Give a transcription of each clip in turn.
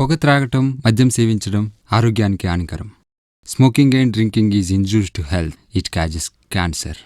పొగ త్రాగటం మద్యం సేవించడం ఆరోగ్యానికి హానికరం. Smoking and drinking is injurious to health. It causes cancer.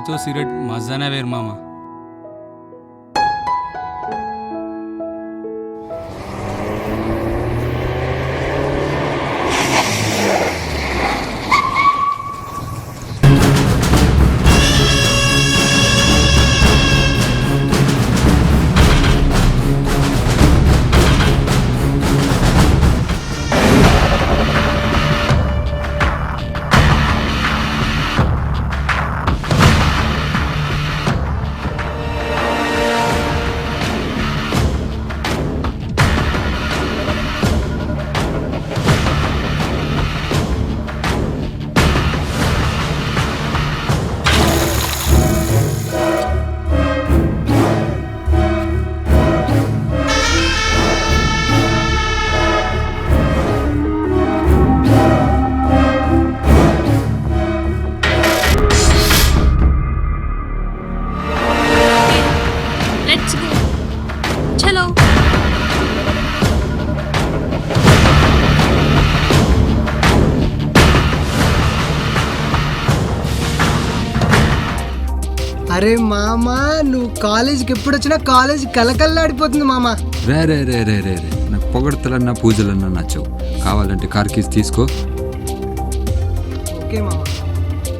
చాయ్తో cigarette మజానే వేరు మామ? లెట్స్ అరే మామ నువ్వు కాలేజీకి ఎప్పుడు వచ్చినా కాలేజ్ కలకల్లాడిపోతుంది మామ. రే రే రే రే రే రే. నాకు పొగడతలన్నా పూజలన్నా నచ్చవు. కావాలంటే కార్ కీస్ తీసుకో. ఓకే మామ.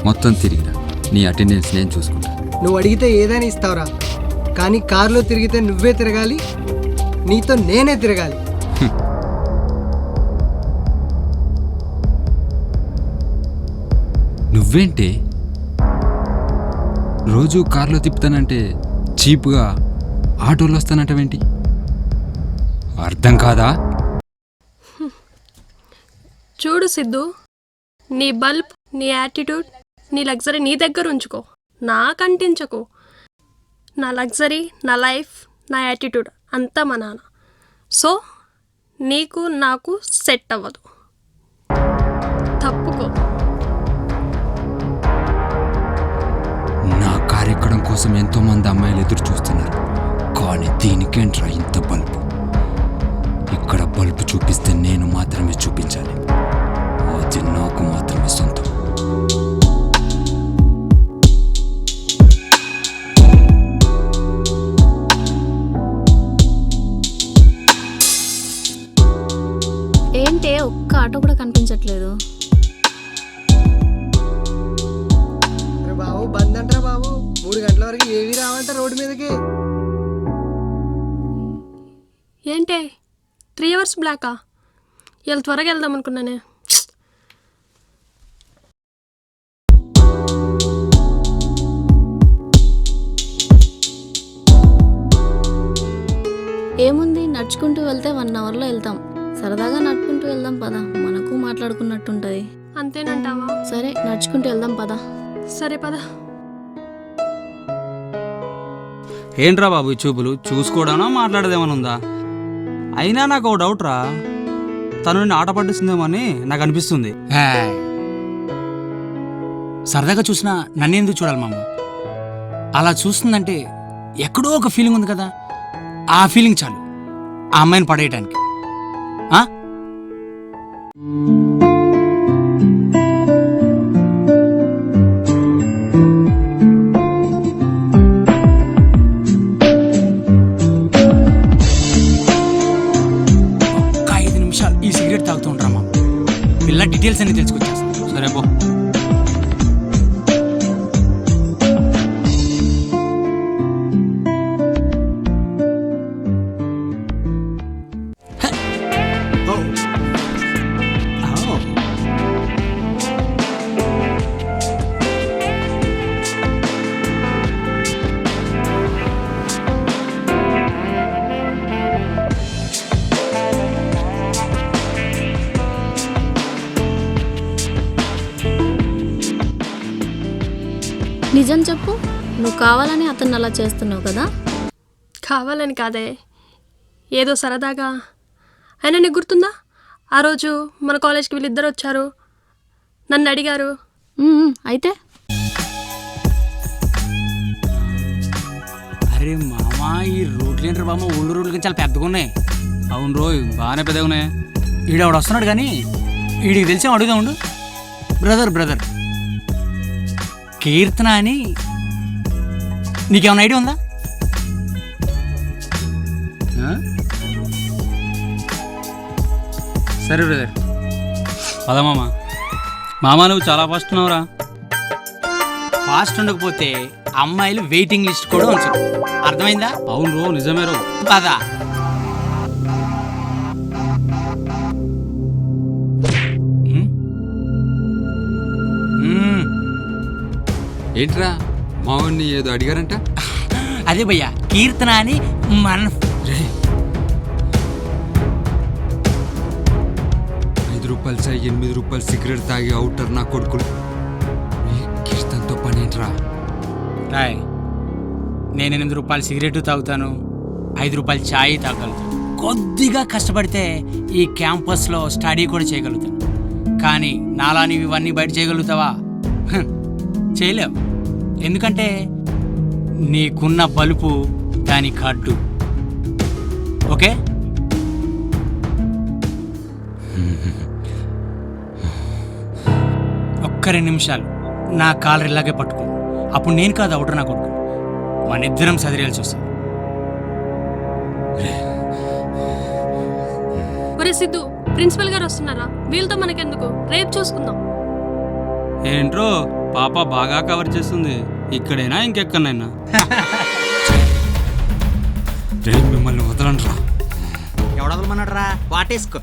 మొత్తం తిరిగిరా. నీ అటెండెన్స్ నేను చూసుకుంటా. నువ్వు అడిగితే ఏదైనా ఇస్తావురా. కానీ కారులో తిరిగితే నువ్వే తిరగాలి నీతో నేనే తిరగాలి. నువ్వేంటి? రోజు కార్లో తిప్పుతానంటే చీప్గా ఆటోలో వస్తానంటవేంటి? అర్థం కాదా? చూడు సిద్ధు నీ బల్బ్ నీ యాటిట్యూడ్ నీ లగ్జరీ నీ దగ్గర ఉంచుకో. నా అంటించకు నా లగ్జరీ నా లైఫ్ నా యాటిట్యూడ్ అంతా మా నాన్న. సో నీకు నాకు సెట్ అవ్వదు. కోసం ఎంతోమంది అమ్మాయిలు ఎదురు చూస్తున్నారు. కానీ దీనికేంట్రా ఇంత బల్బు? ఇక్కడ బల్బు చూపిస్తే నేను మాత్రమే చూపించాలి. అది నాకు మాత్రమే సొంతం. ఏంటే ఒక్క ఆటో కూడా కనిపించట్లేదు. అంటారా బాబు? మూడు గంటల వరకు ఏవి రావంట రోడ్డు మీదకి. ఏంటే? త్రీ అవర్స్ బ్లాకా? ఇవాళ త్వరగా వెళ్దాం అనుకున్నానే. ఏముంది? నడుచుకుంటూ వెళ్తే వన్ అవర్లో వెళ్తాం. సరదాగా నడుచుకుంటూ వెళ్దాం పదా. మనకు మాట్లాడుకున్నట్టుంటది. అంతేనంటావా? సరే నడుచుకుంటూ వెళ్దాం పదా. సరే పద. ఏంట్రా బాబు ఈ చూపులు? చూసుకోవడానో మాట్లాడదేమని ఉందా అయినా నాకు ఒక డౌట్ రా తను నిన్ను ఆట పట్టిస్తుందేమో అని నాకు అనిపిస్తుంది సరదాగా చూసినా నన్నెందుకు చూడాలి మామ? అలా చూస్తుందంటే ఎక్కడో ఒక ఫీలింగ్ ఉంది కదా? ఆ ఫీలింగ్ చాలు. ఆ అమ్మాయిని పడేయటానికి. నిజం చెప్పు. నువ్వు కావాలని అతన్ని అలా చేస్తున్నావు కదా. కావాలని కాదే. ఏదో సరదాగా. అయినా నీకు గుర్తుందా? ఆ రోజు మన కాలేజ్కి వీళ్ళిద్దరు వచ్చారు. నన్ను అడిగారు. అయితే? అరే మామా ఈ రోడ్లు ఏంటారు బామ్మ? ఊళ్ళు రోడ్లు చాలా పెద్దగా ఉన్నాయి. అవును రోయ్ బాగానే పెద్దగా ఉన్నాయి. ఈడవాడు వస్తున్నాడు కానీ వీడికి తెలిసాం అడుగుదా ఉండు. బ్రదర్ బ్రదర్ కీర్తన అని? నీకేమైనా ఐడియా ఉందా? సరే బ్రదర్. పద మామ. మామ నువ్వు చాలా ఫస్ట్ ఉన్నావురా. ఫాస్ట్ ఉండకపోతే అమ్మాయిలు వెయిటింగ్ లిస్ట్ కూడా ఉంచరు. అర్థమైందా? అవును రో నిజమే రో. పదా. ఏంట్రా? మావాడిని ఏదో అడిగారంట? అదే భయ్యా కీర్తన అని మన ఐదు రూపాయలు చాయ్ ఎనిమిది రూపాయలు సిగరెట్ తాగి అవుటర్ నా కొడుకులు కీర్తనతో పని ఏంట్రా రాయ్ నేను ఎనిమిది రూపాయలు సిగరెట్ తాగుతాను ఐదు రూపాయలు ఛాయ్ తాగలుగుతాను. కొద్దిగా కష్టపడితే ఈ క్యాంపస్లో స్టడీ కూడా చేయగలుగుతాను. కానీ నాలా నీవు ఇవన్నీ బయట చేయగలుగుతావా? చేయలేవు. ఎందుకంటే నీకున్న బలుపు దాని కడ్డు ఓకే? ఒక్క రెండు నిమిషాలు. నా కాలర్ ఇలాగే పట్టుకో. అప్పుడు నేను కాదు అవుటర్ నా కొడుకు. మన ఇద్దరం చదివేయాల్సి వస్తుంది. ఒరే సిద్ధు ప్రిన్సిపల్ గారు వస్తున్నారా? వీళ్ళతో మనకెందుకు? రేపు చూసుకుందాం. ఏంట్రో? పాప బాగా కవర్ చేస్తుంది. ఇక్కడైనా ఇంకెక్కడైనా. మిమ్మల్ని వదలంట్రా వాటేసుకో.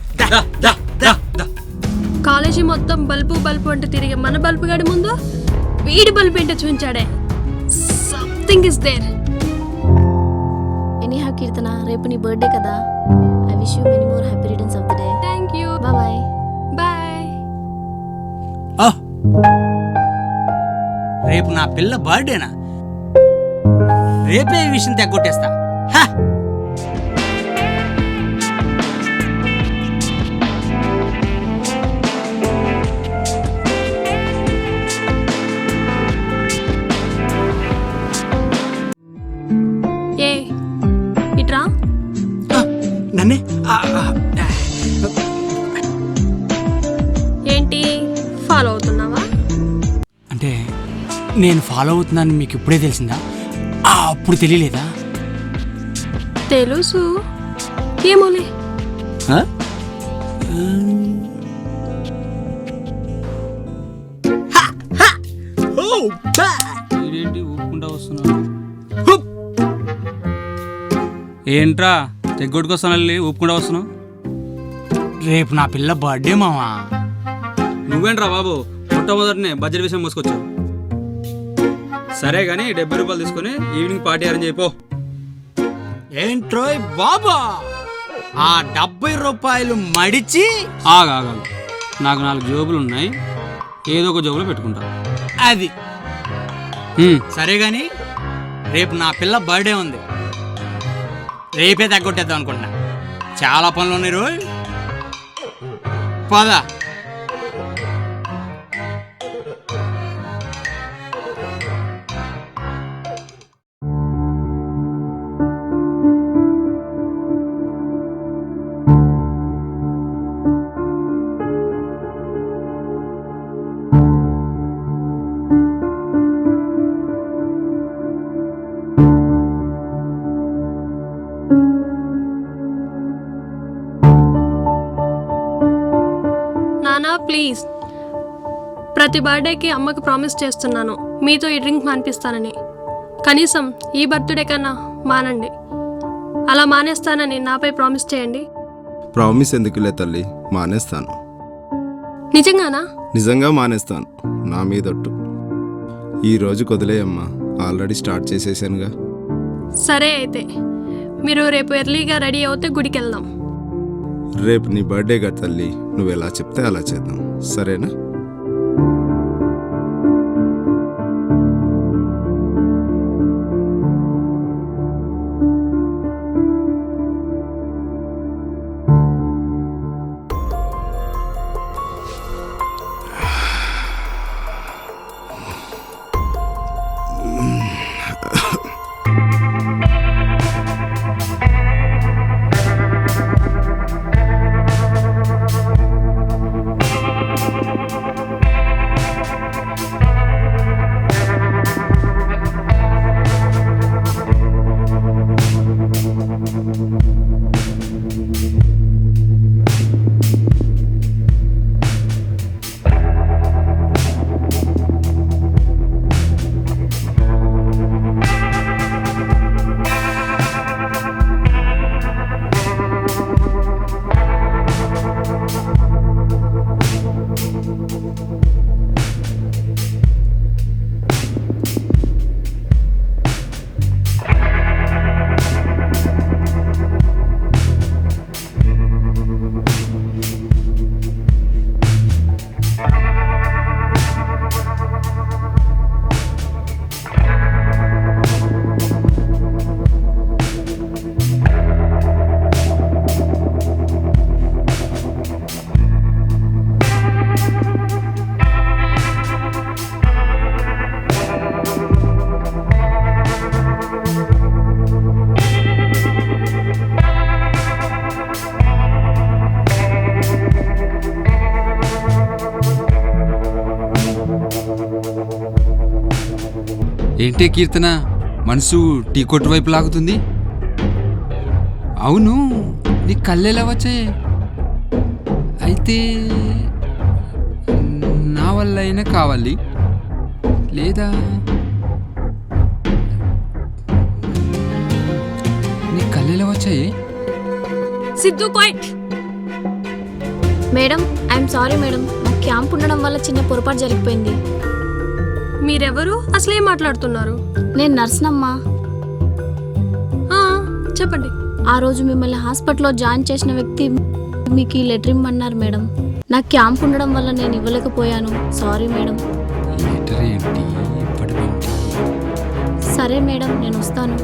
కాలేజీ మొత్తం బల్బు బల్బు అంటే తిరిగే మన బల్బు గడి ముందు వీడి బల్బు ఏంటో చూపించాడే. Something is there any have Keerthana రేపు నీ బర్త్డే కదా. I wish you many more happy రేపు నా పిల్ల బర్త్డేనా? రేపే ఈ విషయం తెగొట్టేస్తా హ! ఏ ఇట్రా? నన్నే? నేను ఫాలో అవుతున్నాను మీకు ఇప్పుడే తెలిసిందా? అప్పుడు తెలియలేదా? తెలుసు. ఏమోలే. ఆ? ఊపుకుంటా ఏంట్రా తెగ్గొట్టుకొస్తాను వెళ్ళి వస్తున్నావు? రేపు నా పిల్ల బర్త్డే మావా? నువ్వేంట్రా బాబు? మొట్టమొదటినే బడ్జెట్ విషయం మోసుకొచ్చావు. సరే కానీ డెబ్బై రూపాయలు తీసుకొని ఈవినింగ్ పార్టీ అరేంజ్ అయిపో ఏంట్రోయ్ బాబా? ఆ డెబ్బై రూపాయలు మడిచి ఆగా ఆగా. నాకు నాలుగు జోబులు ఉన్నాయి. ఏదో ఒక జోబులో పెట్టుకుంటా. అది. హ్మ్, సరే గాని రేపు నా పిల్ల బర్త్డే ఉంది. రేపే తగ్గొట్టేద్దాం అనుకుంటున్నా. చాలా పనులు ఉన్నాయి రోయ్. పద. నానా ప్లీజ్. ప్రతి బర్త్డేకి అమ్మకి ప్రామిస్ చేస్తున్నాను. మీతో ఈ డ్రింక్ మానిపిస్తానని. కనీసం ఈ బర్త్డే కన్నా మానండి. అలా మానేస్తానని నాపై ప్రామిస్ చేయండి. ప్రామిస్ ఎందుకులే తల్లి? మానేస్తాను. నిజంగానా? నిజంగా మానేస్తాను. నా మీదొట్టు. ఈ రోజు వదిలేయమ్మా ఆల్రెడీ స్టార్ట్ చేసేసానుగా. సరే అయితే. మీరు రేపు ఎర్లీగా రెడీ అవుతే గుడికి వెళ్దాం రేపు నీ బర్త్డే కదా తల్లి నువ్వు ఎలా చెప్తే అలా చేద్దాం. సరేనా? ఏంటే కీర్తన? మనసు టీ కొట్టు వైపు లాగుతుంది. అవును నీ కళ్ళెలా వచ్చాయి? అయితే నా వల్ల అయినా కావాలి. లేదా? నీ కళ్ళెలా వచ్చాయి? Siddhu point madam I'm sorry madam. మా క్యాంప్ ఉండడం వల్ల చిన్న పొరపాటు జరిగిపోయింది. మీరెవరు? అసలేం మాట్లాడుతున్నారు? నేను నర్సునమ్మా. ఆ, చెప్పండి. ఆ రోజు మిమ్మల్ని హాస్పిటల్లో జాయిన్ చేసిన వ్యక్తి మీకు ఈ లెటర్ ఇమ్మన్నారు మేడం. నాకు క్యాంప్ ఉండడం వల్ల నేను ఇవ్వలేకపోయాను. Sorry madam. ఈ లెటర్ ఏంటి? ఇప్పటికేంటి సరే మేడం నేను వస్తాను.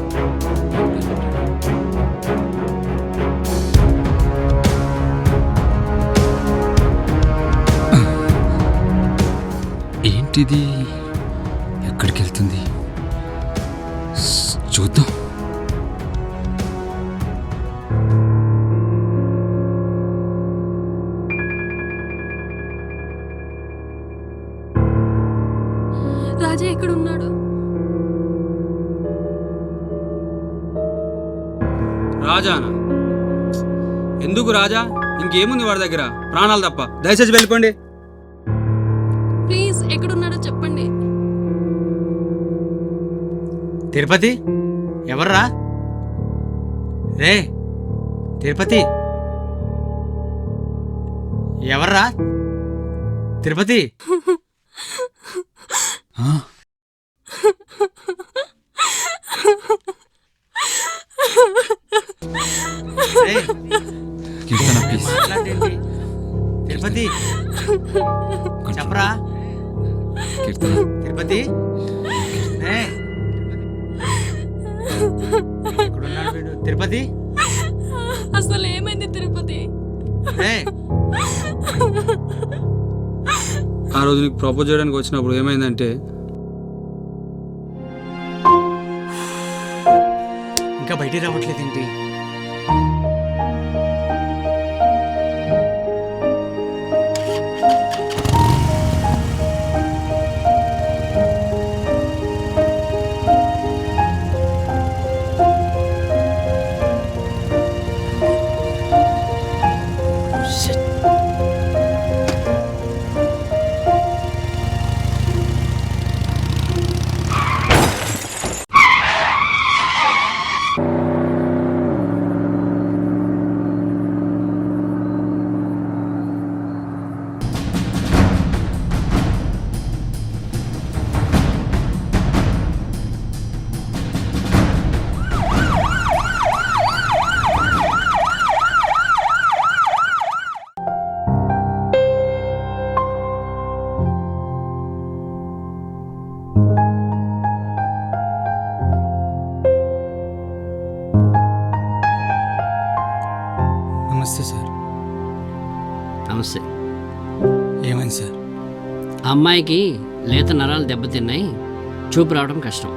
ఏంటిది? ఎక్కడికి వెళ్తుంది చూద్దాం. రాజా ఎక్కడ ఉన్నాడు రాజానా? ఎందుకు రాజా? ఇంకేముంది వాడి దగ్గర? ప్రాణాలు తప్ప. దయచేసి వెళ్ళిపోండి. ప్లీజ్ ఎక్కడున్నాడో చెప్పండి. తిరుపతి? ఎవర్రా? రే తిరుపతి? ఎవర్రా? తిరుపతి? రోజు నీకు ప్రపోజ్ చేయడానికి వచ్చినప్పుడు ఏమైందంటే ఇంకా బయటికి రావట్లేదు అమ్మాయికి లేత నరాలు దెబ్బతిన్నాయి చూపు రావడం కష్టం.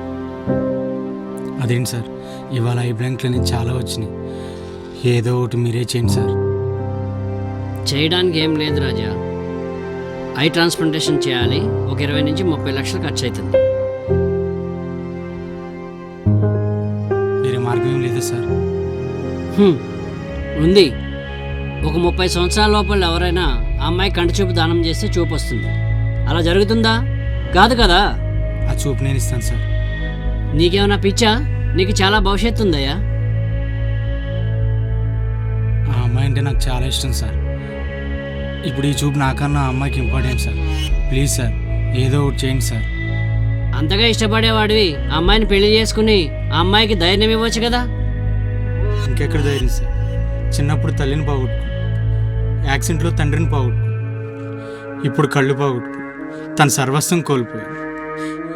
అదేంటి సార్? ఇవాళ ఐ బ్లాంక్లని చాలా వచ్చినాయి. ఏదో ఒకటి మీరే చేయండి సార్. చేయడానికి ఏం లేదు రాజా. ఐ ట్రాన్స్ప్లాంటేషన్ చేయాలి. ఒక ఇరవై నుంచి ముప్పై లక్షలు ఖర్చు అవుతుంది వేరే మార్గం ఏం లేదా సార్? ఉంది. ఒక ముప్పై సంవత్సరాల లోపల ఎవరైనా ఆ అమ్మాయి కంటి చూపు దానం చేస్తే చూపు వస్తుంది అలా జరుగుతుందా? కాదు కదా. ఆ చూపు నేను ఇస్తాను సార్. నీకేమైనా పిచ్చా? నీకు చాలా భవిష్యత్తు ఉందయ్యా. ఆ అమ్మాయి అంటే నాకు చాలా ఇష్టం సార్. ఇప్పుడు ఈ చూపు నాకన్నా ఆ అమ్మాయికి ఇంపార్టెంట్ సార్. Please sir. ఏదో ఒకటి చేయండి సార్. అంతగా ఇష్టపడేవాడివి. ఆ అమ్మాయిని పెళ్ళి చేసుకుని ఆ అమ్మాయికి ధైర్యం ఇవ్వచ్చు కదా. ఇంకెక్కడ ధైర్యం సార్? చిన్నప్పుడు తల్లిని పోగొట్టుకు యాక్సిడెంట్లో తండ్రిని పోగొట్టుకు ఇప్పుడు కళ్ళు పోగొట్టుకు తన సర్వస్వం కోల్పోయి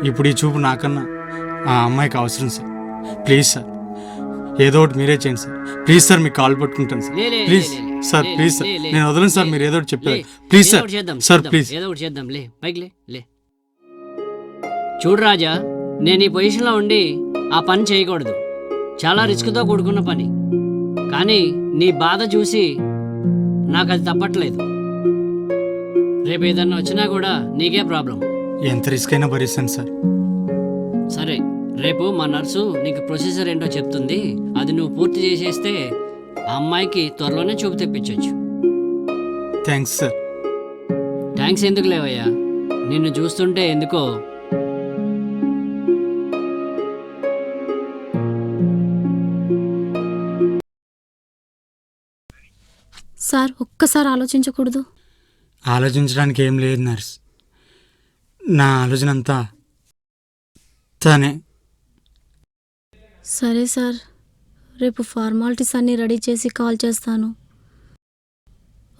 ఇప్పుడు ఈ చూపు నాకన్నా ఆ అమ్మాయికి అవసరం సార్. Please sir. ఏదో ఒకటి మీరే చేయండి సార్. ప్లీజ్ సార్ మీకు కాల్ పట్టుకుంటాను sir. Please sir please sir. నేను వదలను సార్ మీరు ఏదో ఒకటి చెప్పారు. Please sir sir please. ఏదో ఒకటి చేద్దాం లే పైకి లే లే. చూడు రాజా నేను ఈ పొజిషన్లో ఉండి ఆ పని చేయకూడదు. చాలా రిస్క్తో కూడుకున్న పని. కానీ నీ బాధ చూసి నాకు అది తప్పట్లేదు. రేపు ఏదన్నా వచ్చినా కూడా నీకే ప్రాబ్లం. ఎంత రిస్క్ అయినా భరిస్తాను సార్. సరే రేపు మా నర్సు నీకు ప్రొసీజర్ ఏంటో చెప్తుంది. అది నువ్వు పూర్తి చేసేస్తే ఆ అమ్మాయికి త్వరలోనే చూపు తెప్పించవచ్చు థ్యాంక్స్ సార్. థ్యాంక్స్ ఎందుకు లేవయ్యా? నిన్ను చూస్తుంటే ఎందుకో. సార్ ఒక్కసారి ఆలోచించకూడదు. ఆలోచించడానికి ఏం లేదు నర్స్. నా ఆలోచన అంతా తనే. సరే సార్. రేపు ఫార్మాలిటీస్ అన్నీ రెడీ చేసి కాల్ చేస్తాను.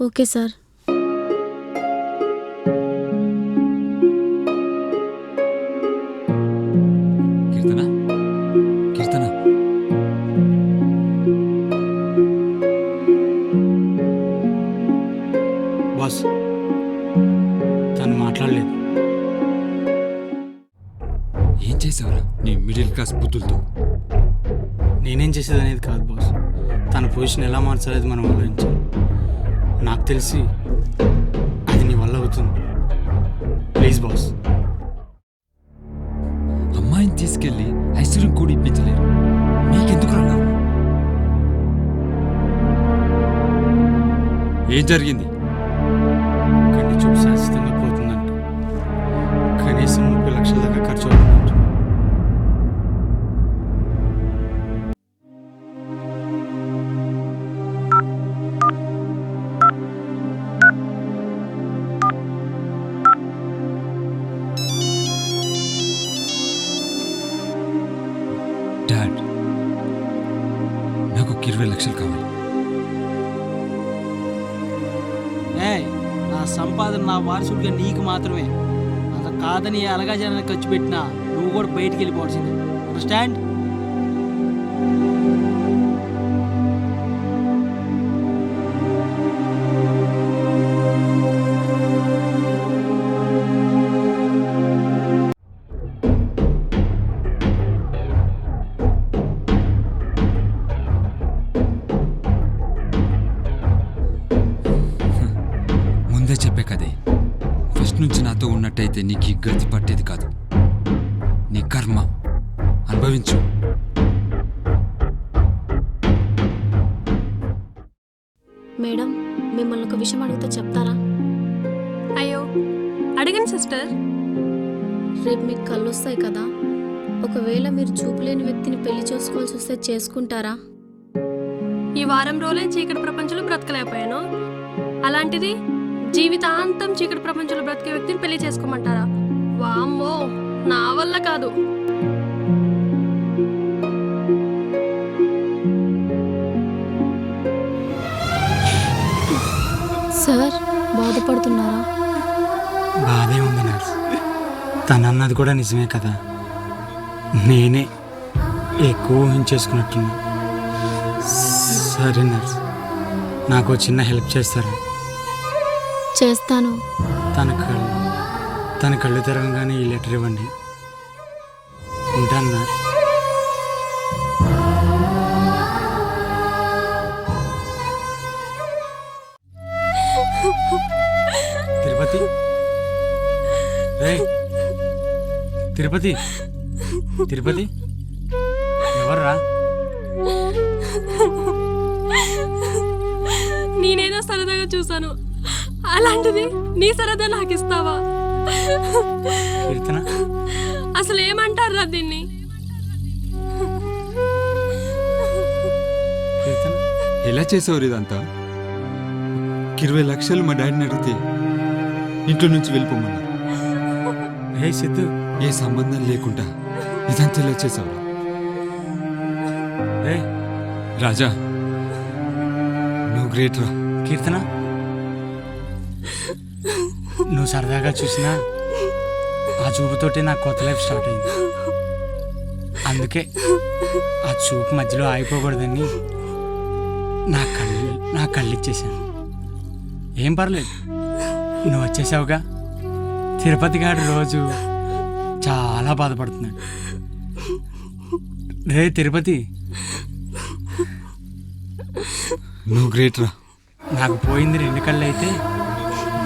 Okay sir. మిడిల్ క్లాస్ బుద్ధులతో. నేనేం చేసేది అనేది కాదు బాస్. తన పొజిషన్ ఎలా మార్చాలేదు మనం ఆలోచించాలి. నాకు తెలిసి అది నీ వల్ల అవుతుంది. Please boss. అమ్మాయిని తీసుకెళ్ళి ఐశ్వర్యం కూడా ఇప్పించలేరు. మీకెందుకు రావు ఏం జరిగింది? కంటి చూపు శాశ్వతంగా పోతుందంట. కనీసం ముప్పై లక్షల దాకా ఖర్చు అవుతుందంట లక్షలు కావాలి. ఏ నా సంపాదన నా వారసుడిగా నీకు మాత్రమే. అంత కాదని అలగా జనానికి ఖర్చు పెట్టినా నువ్వు కూడా బయటికి వెళ్ళిపోవాల్సిందే. అండర్స్టాండ్ మేడం మిమ్మల్ని ఒక విషయం అడిగితే చెప్తారా? అయ్యో అడగండి సిస్టర్. రేపు మీకు కళ్ళు వస్తాయి కదా. ఒకవేళ మీరు చూపులేని వ్యక్తిని పెళ్ళి చేసుకోవాల్సి వస్తే చేసుకుంటారా? ఈ వారం రోజులే చీకటి ప్రపంచంలో బ్రతకలేకపోయాను. అలాంటిది జీవితాంతం చీకటి ప్రపంచంలో బ్రతికే వ్యక్తిని పెళ్ళి చేసుకోమంటారా? వామ్మో నా వల్ల కాదు. సార్ బాధపడుతున్నారా? బాధే ఉంది నర్స్ తనన్నది కూడా నిజమే కదా. నేనే ఎక్కువ ఊహించేసుకున్నట్టున్నా. సరే నర్స్ నాకు చిన్న హెల్ప్ చేస్తారా? చేస్తాను. తన కళ్ళు తన కళ్ళు తెరవగానే ఈ లెటర్ ఇవ్వండి. ఉంటాను నర్స్ తిరుపతి? తిరుపతి? ఎవర్రా? నేనేదో సరదాగా చూసాను అలాంటిది నీ సరదా నాకు ఇస్తావా? అసలు ఏమంటారా దీన్ని? ఎలా చేసావు ఇదంతా? ఇరవై లక్షలు మా డాడీని అడిగితే ఇంట్లో నుంచి వెళ్ళిపోమన్నారు. హే సిద్ధు ఏ సంబంధం లేకుండా ఇదంతా ఎలా చేసావు రాజా నువ్వు గ్రేట్ రా. కీర్తన? నువ్వు సరదాగా చూసినా ఆ చూపుతోటి నాకు కొత్త లైఫ్ స్టార్ట్ అయింది. అందుకే ఆ చూపు మధ్యలో ఆగిపోకూడదని నా కళ్ళు నా కళ్ళు ఇచ్చేసాను ఏం పర్లేదు. నువ్వు వచ్చేసావుగా. తిరుపతి గారు రోజు చాలా బాధపడుతున్నాడు రే తిరుపతి. నువ్వు గ్రేట్ రా. నాకు పోయింది రెండు కళ్ళు అయితే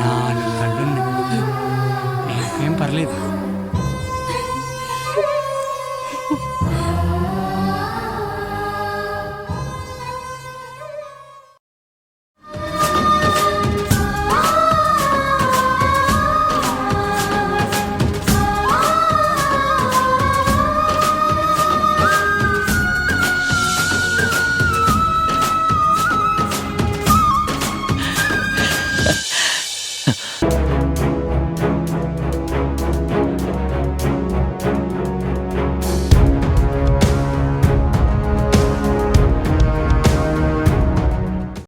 నాలుగు కళ్ళు ఉన్నాయి. నాకేం పర్లేదు.